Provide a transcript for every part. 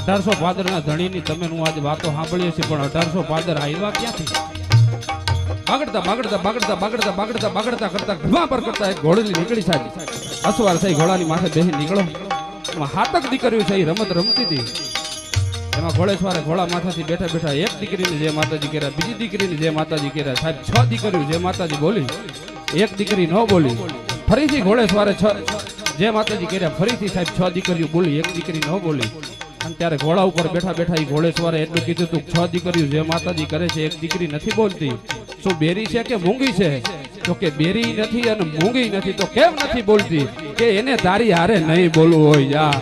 અઢારસો પાદરના ધણીની તમે હું આજે વાતો સાંભળીએ છીએ પણ અઢારસો પાદર આવ્યા ક્યાંથી? બાગડતા બાગડતા બાગડતા બાગડતા બાગડતા બાગડતા કરતા ઘણા પર કરતા એક ઘોડેલી નીકળી સાહેબ અસવાર થઈ ઘોડાની માથે બેસી નીકળો. હાતક દીકરીઓ છે એ રમત રમતી હતી. એમાં ઘોડેસવારે ઘોડા માથાથી બેઠા બેઠા એક દીકરીને જે માતાજી કર્યા, બીજી દીકરીને જે માતાજી કર્યા, સાહેબ, છ દીકરીઓ જે માતાજી બોલી, એક દીકરી ન બોલી, ફરીથી ઘોડેસવારે છ જે માતાજી કર્યા, ફરીથી સાહેબ, છ દીકરીઓ બોલી, એક દીકરી ન બોલી. અને ત્યારે ઘોડા ઉપર બેઠા બેઠા એ ઘોડેસવારે એટલું કીધું તું છ દીકરીઓ જે માતાજી કરે છે, એક દીકરી નથી બોલતી. શું બેરી છે કે મૂંગી છે? તો કે બેરી નથી અને મૂંગી નથી, તો કેમ નથી બોલતી? કે એને તારી હારે નહીં બોલવું હોય યાર.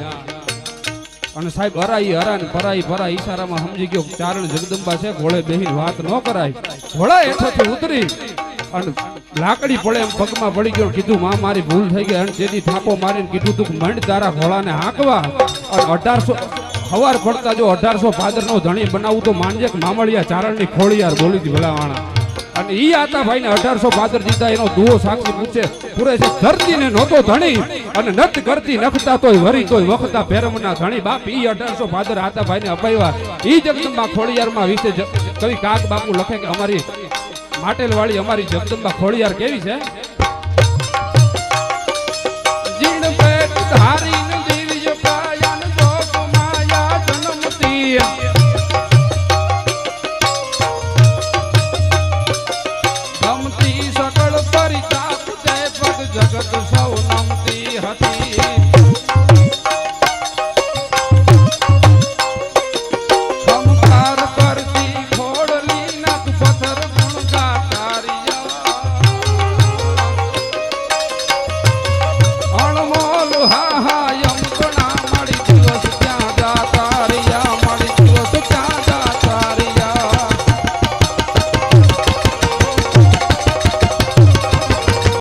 અને સાહેબ, હરાઈ હરા ને પરાઈ પરા ઈશારામાં સમજી ગયો ચારણ જગદંબા છે, ઘોડે બેહીને વાત ન કરાય. ઘોડા હેઠળથી ઉતરી અને લાકડી પડે એમ પગમાં પડી ગયો કીધું, માં, મારી ભૂલ થઈ ગઈ. અને તેથી થાપો મારીને કીધું તું મંડ તારા ઘોડાને હાંકવા. અને અઢારસો સવાર પડતા જો અઢારસો ભાદરનો ધણી બનાવું તો માનજે મામળિયા ચારણની ખોળિયાર બોલી હતી ભલાવાણા. અને ઈ આતા ભાઈ ને અઢારસો પાદર જીતા એનો દુઓ સાક્ષી પૂછે, પૂરે છે ધરતી ને નહોતો ધણી અને નત કરતી નખતા તોય વરી તોય વખતા ભેરમના ધણી. બાપ, ઈ અઢારસો ફાદર આતા ભાઈ ને અપાવ્યા. ઈ જગદંબા ખોડિયારમાં વિશે કવિ કાક બાપુ લખે કે અમારી માટેલ વાળી અમારી જગદંબા ખોળિયાર કેવી છે? સકળ પરિતાપ જય પગ જગત સૌના.